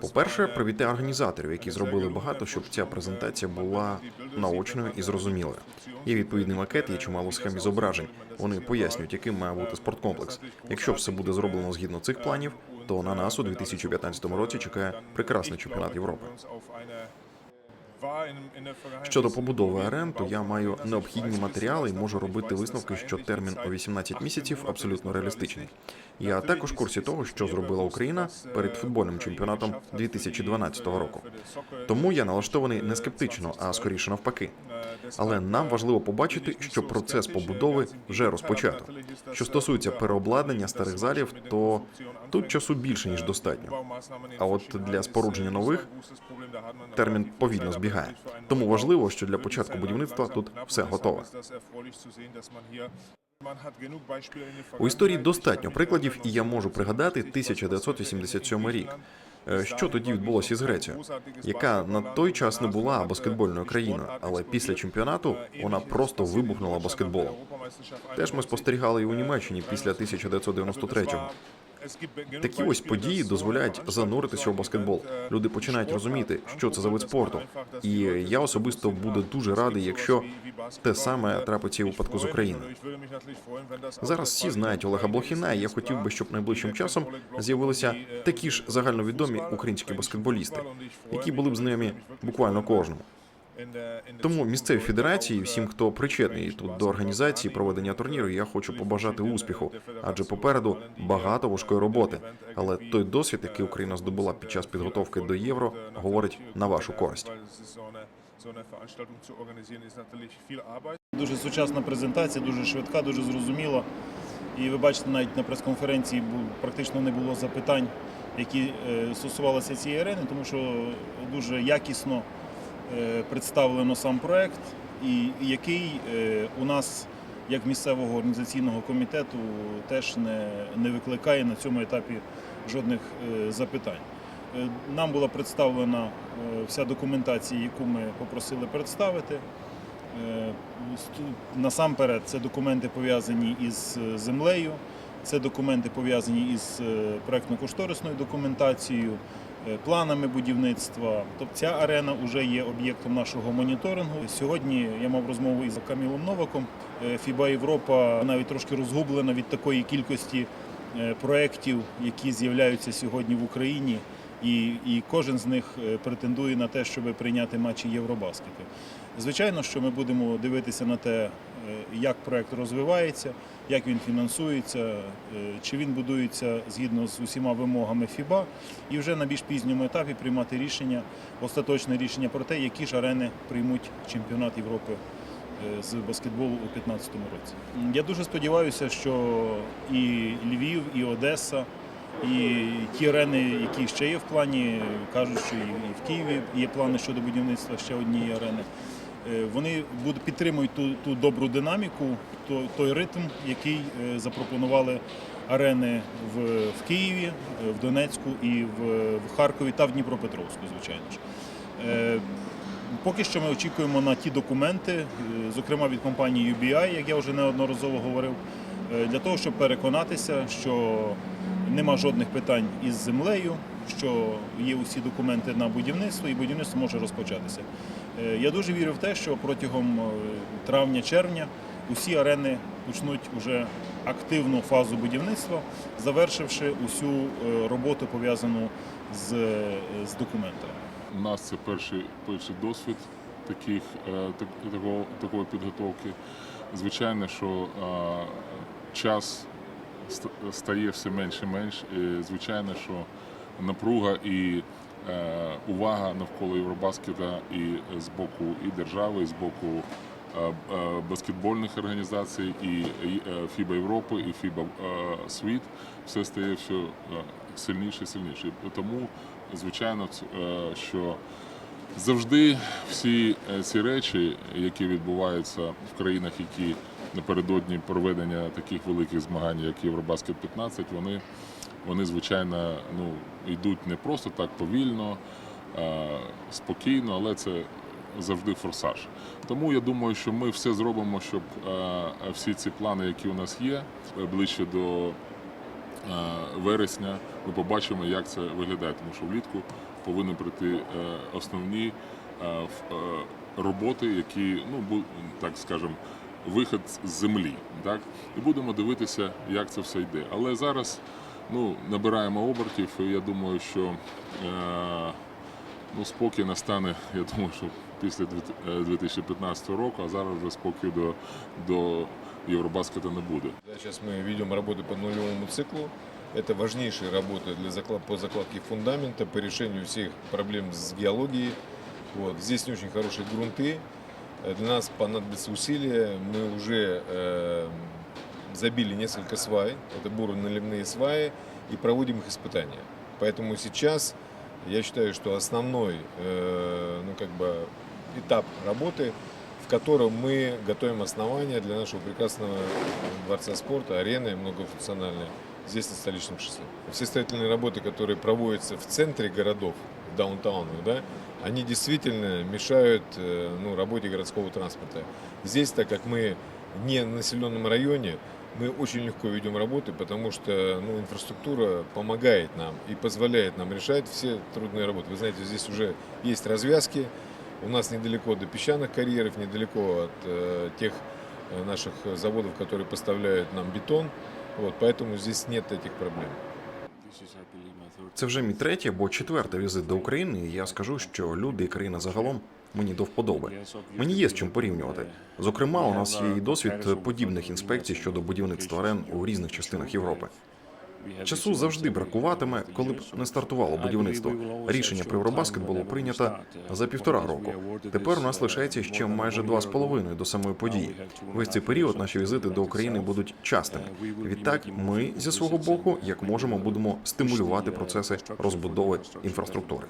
По-перше, привіти організаторів, які зробили багато, щоб ця презентація була наочною і зрозумілою. Є відповідний макет, є чимало схем і зображень. Вони пояснюють, яким має бути спорткомплекс. Якщо все буде зроблено згідно цих планів, то на нас у 2015 році чекає прекрасний чемпіонат Європи. Щодо побудови арен, то я маю необхідні матеріали і можу робити висновки, що термін у 18 місяців абсолютно реалістичний. Я також курсі того, що зробила Україна перед футбольним чемпіонатом 2012 року. Тому я налаштований не скептично, а скоріше навпаки. Але нам важливо побачити, що процес побудови вже розпочато. Що стосується переобладнання старих залів, то тут часу більше ніж достатньо. А от для спорудження нових термін повільно збігає. Тому важливо, що для початку будівництва тут все готове. У історії достатньо прикладів, і я можу пригадати 1987 рік. Е, Що тоді відбулося із Грецією, яка на той час не була баскетбольною країною, але після чемпіонату вона просто вибухнула баскетболом. Теж ми спостерігали і у Німеччині після 1993-го. Такі ось події дозволяють зануритися у баскетбол. Люди починають розуміти, що це за вид спорту. І я особисто буду дуже радий, якщо те саме трапиться у випадку з Україною. Зараз всі знають Олега Блохіна, і я хотів би, щоб найближчим часом з'явилися такі ж загальновідомі українські баскетболісти, які були б знайомі буквально кожному. Тому місцеві федерації, всім, хто причетний тут до організації проведення турніру, я хочу побажати успіху, адже попереду багато важкої роботи. Але той досвід, який Україна здобула під час підготовки до євро, говорить на вашу користь. Дуже сучасна презентація, дуже швидка, дуже зрозуміла. І ви бачите, навіть на прес-конференції практично не було запитань, які е, стосувалися цієї арени, тому що дуже якісно представлено сам проект, і який е, у нас, як місцевого організаційного комітету, теж не, не викликає на цьому етапі жодних е, запитань. Е, Нам була представлена е, вся документація, яку ми попросили представити. Е, Насамперед, це документи пов'язані із е, землею, це документи пов'язані із е, проектно-кошторисною документацією, е, планами будівництва. Тобто ця арена вже є об'єктом нашого моніторингу. Сьогодні я мав розмову із Камілом Новаком. Е, Фіба Європа навіть трошки розгублена від такої кількості е, проєктів, які з'являються сьогодні в Україні. І, і кожен з них е, претендує на те, щоб прийняти матчі Євробаскету. Звичайно, що ми будемо дивитися на те, е, як проект розвивається, як він фінансується, е, чи він будується згідно з усіма вимогами ФІБА, і вже на більш пізньому етапі приймати рішення, остаточне рішення про те, які ж арени приймуть чемпіонат Європи е, з баскетболу у 2015 році. Я дуже сподіваюся, що і Львів, і Одеса. І ті арени, які ще є в плані, кажуть, що і в Києві є плани щодо будівництва ще однієї арени. Е, Вони будуть підтримують ту, ту добру динаміку, то- той ритм, який е, запропонували арени в, в Києві, е, в Донецьку і в, в Харкові та в Дніпропетровську, звичайно ж. Поки що ми очікуємо на ті документи, зокрема від компанії UBI, як я вже неодноразово говорив, для того, щоб переконатися, що нема жодних питань із землею, що є усі документи на будівництво і будівництво може розпочатися. Е, Я дуже вірю в те, що протягом е, травня-червня усі арени почнуть уже активну фазу будівництва, завершивши усю е, роботу пов'язану з, з документами. У нас це перший, перший досвід таких, так, такого, такої підготовки. Звичайно, що е, час ст- стає все менше і менше. І, звичайно, що напруга і е, увага навколо Євробаскета і з боку і держави, і з боку е, е, баскетбольних організацій, і е, ФІБА Європи, і ФІБА е, Світ, все стає все е, сильніше і сильніше. Тому, звичайно, е, що завжди всі е, ці речі, які відбуваються в країнах, які напередодні проведення таких великих змагань, як Євробаскет 15, вони, вони звичайно, ну, йдуть не просто так повільно, е, спокійно, але це завжди форсаж. Тому я думаю, що ми все зробимо, щоб всі ці плани, які у нас є, ближче до вересня ми побачимо, як це виглядає, тому що влітку повинні прийти е, основні е, роботи, які, ну так скажемо, вихід з землі. Так? І будемо дивитися, як це все йде. Але зараз ну, набираємо обертів, і я думаю, що е, ну, спокій настане, я думаю, що після дві- е, 2015 року, а зараз вже спокою до, до Євробаскета не буде. Да, Сейчас мы ведем работы по нулевому циклу. Это важнейшие работы для заклад... по закладке фундамента, по решению всех проблем с геологией. Вот. Здесь не очень хорошие грунты. Для нас понадобится усилия. Мы уже э, забили несколько свай. Это буро-наливные сваи. И проводим их испытания. Поэтому сейчас я считаю, что основной э, ну, как бы, этап работы в котором мы готовим основания для нашего прекрасного дворца спорта, арены многофункциональной здесь, на столичном шоссе. Все строительные работы, которые проводятся в центре городов, в даунтаунах, да, они действительно мешают э, ну, работе городского транспорта. Здесь, так как мы не в населенном районе, мы очень легко ведем работы, потому что ну, инфраструктура помогает нам и позволяет нам решать все трудные работы. Вы знаете, здесь уже есть развязки, у нас недалеко до песчаных карьеров, недалеко от э, тех э, наших заводов, которые поставляют нам бетон. Вот, поэтому здесь нет этих проблем. Це вже мій третій або четвертий візит до України, і я скажу, що люди і країна загалом мені до вподоби. Мені є з чим порівнювати. Зокрема, у нас є і досвід подібних інспекцій щодо будівництва арен у різних частинах Європи. Часу завжди бракуватиме, коли б не стартувало будівництво. Рішення про Євробаскет було прийнято за півтора року. Тепер у нас лишається ще майже два з половиною до самої події. Весь цей період наші візити до України будуть частими. Відтак, ми зі свого боку, як можемо, будемо стимулювати процеси розбудови інфраструктури.